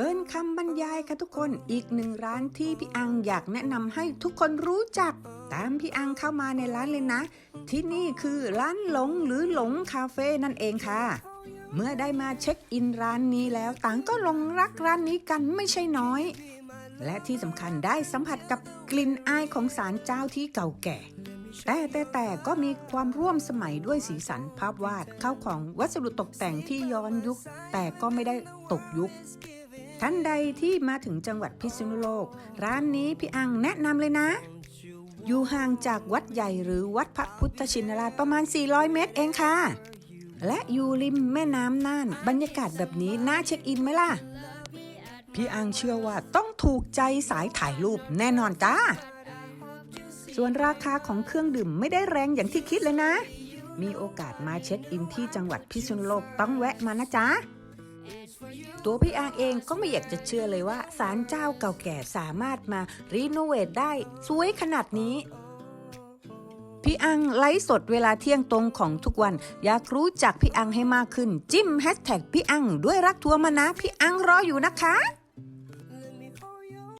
เกินคำบรรยายค่ะทุกคนอีกหนึ่งร้านที่พี่อังอยากแนะนำให้ทุกคนรู้จัก ตามพี่อังเข้ามาในร้านเลยนะ ที่นี่คือร้านหลงหรือหลงคาเฟ่นั่นเองค่ะ เมื่อได้มาเช็คอินร้านนี้แล้วต่างก็หลงรักร้านนี้กันไม่ใช่น้อย และที่สำคัญได้สัมผัสกับกลิ่นอายของศาลเจ้าที่เก่าแก่ แต่แต่แต่ก็มีความร่วมสมัยด้วยสีสันภาพวาดเข้าของวัสดุตกแต่งที่ย้อนยุค แต่ก็ไม่ได้ตกยุค ท่านใดที่มาถึงจังหวัดพิษณุโลก ร้านนี้พี่อังแนะนำเลยนะ อยู่ห่างจากวัดใหญ่หรือวัดพระพุทธชินราชประมาณ 400 เมตรเองค่ะ และอยู่ริมแม่น้ำน่าน บรรยากาศแบบนี้น่าเช็คอินไหมล่ะ พี่อังเชื่อว่าต้องถูกใจสายถ่ายรูปแน่นอนจ้า ส่วนราคาของเครื่องดื่มไม่ได้แรงอย่างที่คิดเลยนะ มีโอกาสมาเช็คอินที่จังหวัดพิษณุโลกต้องแวะมานะจ๊ะ ตัวพี่อางเองก็ไม่อยากจะเชื่อเลยว่าศาลเจ้าเก่าแก่สามารถมารีโนเวทได้สวยขนาดนี้ พี่อังไลฟ์สดเวลาเที่ยงตรงของทุกวัน อยากรู้จักพี่อังให้มากขึ้น จิ้มแฮชแท็กพี่อังด้วยรักทัวร์มานะ พี่อังรออยู่นะคะ